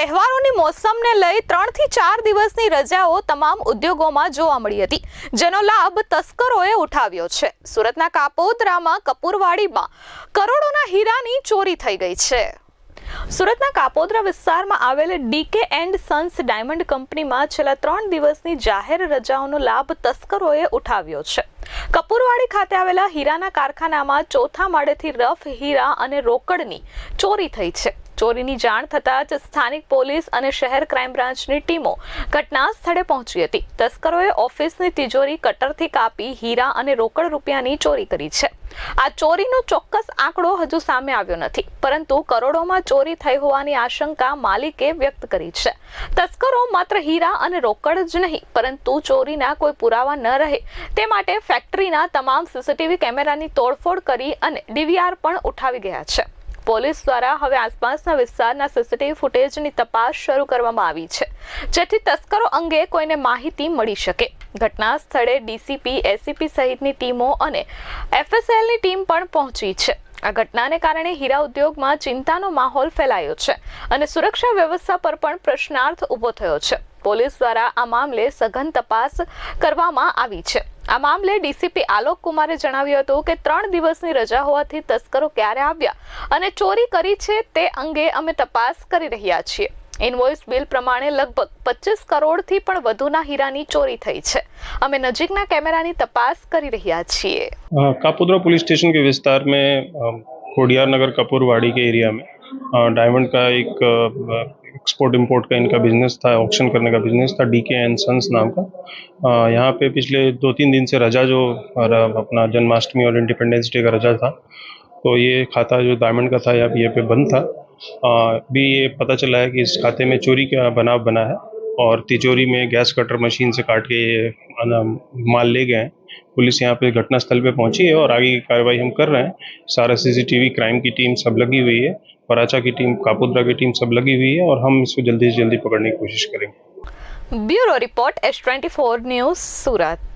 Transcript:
તહેવારોની મોસમને લઈ ત્રણથી ચાર દિવસની રજાઓ તમામ ઉદ્યોગોમાં જોવા મળી હતી, જેનો લાભ તસ્કરોએ ઉઠાવ્યો છે. સુરતના કાપોદરામાં કપૂરવાડીમાં કરોડોના હીરાની ચોરી થઈ ગઈ છે. સુરતના કાપોદરા વિસ્તારમાં આવેલ ડીકે એન્ડ સન્સ ડાયમંડ કંપનીમાં છેલ્લા ત્રણ દિવસની જાહેર રજાઓનો લાભ તસ્કરોએ ઉઠાવ્યો છે. કપૂરવાડી ખાતે આવેલા હીરાના કારખાનામાં ચોથા માળેથી રફ હીરા અને રોકડની ચોરી થઈ છે. ચોરીની જાણ થતાં જ સ્થાનિક પોલીસ અને શહેર ક્રાઇમ બ્રાન્ચની ટીમો ઘટના સ્થળે પહોંચી હતી. તસ્કરોએ ઓફિસની તિજોરી કટરથી કાપી, હીરા અને રોકડ રૂપિયાની ચોરી કરી છે. આ ચોરીનો ચોક્કસ આંકડો હજુ સામે આવ્યો નથી, પરંતુ કરોડોમાં ચોરી થઈ હોવાની આશંકા માલિકે વ્યક્ત કરી છે. તસ્કરો માત્ર હીરા અને રોકડ જ નહીં, પરંતુ ચોરીના કોઈ પુરાવા ન રહે, તે માટે ફેક્ટરીના તમામ સીસીટીવી કેમેરાની તોડફોડ કરી અને ડીવીઆર પણ ઉઠાવી ગયા છે. પોલીસ દ્વારા હવે આસપાસના વિસ્તારના સીસીટીવી ફૂટેજની તપાસ શરૂ કરવામાં આવી છે. જેથી તસ્કરો અંગે કોઈને માહિતી મળી શકે. ઘટના સ્થળે ડીસીપી, એસીપી સહિતની ટીમો અને એફએસએલની ટીમ પણ પહોંચી છે. આ ઘટનાને કારણે હીરા ઉદ્યોગમાં ચિંતાનો માહોલ ફેલાયો છે અને સુરક્ષા વ્યવસ્થા પર પણ પ્રશ્નાર્થ ઊભો થયો છે. પોલીસ દ્વારા આ મામલે સઘન તપાસ કરવામાં આવી છે. આ મામલે ડીસીપી આલોક કુમારે જણાવ્યું હતું કે ત્રણ દિવસની રજા હોવાથી તસ્કરો ક્યારે આવ્યા અને ચોરી કરી છે તે અંગે અમે તપાસ કરી રહ્યા છીએ ઇનવોઇસ બિલ પ્રમાણે લગભગ પચીસ કરોડથી પણ વધુના હીરાની ચોરી થઈ છે અમે નજીકના કેમેરાની તપાસ કરી રહ્યા છીએ अ, कापोद्रा पुलिस स्टेशन के विस्तार में अ, खोडियार नगर कपूरवाड़ी के एरिया में अ, डायमंड का एक अ, एक्सपोर्ट इंपोर्ट का इनका बिज़नेस था ऑक्शन करने का बिज़नेस था डी के एंड सन्स नाम का। यहाँ पे पिछले दो तीन दिन से रजा जो अपना जन्माष्टमी और इंडिपेंडेंस डे का रजा था तो ये खाता जो डायमंड का था यहाँ पे- पे बंद था। अभी ये पता चला है कि इस खाते में चोरी का बनाव बना है और तिजोरी में गैस कटर मशीन से काट के ये माल ले गए हैं। पुलिस यहाँ पे घटनास्थल पे पहुँची है और आगे की कार्रवाई हम कर रहे हैं। सारा सीसीटीवी क्राइम की टीम सब लगी हुई है। और की टीम कापुद्रा की टीम सब लगी हुई है और हम इसको जल्दी से जल्दी पकड़ने की कोशिश करेंगे bureau report S twenty news Surat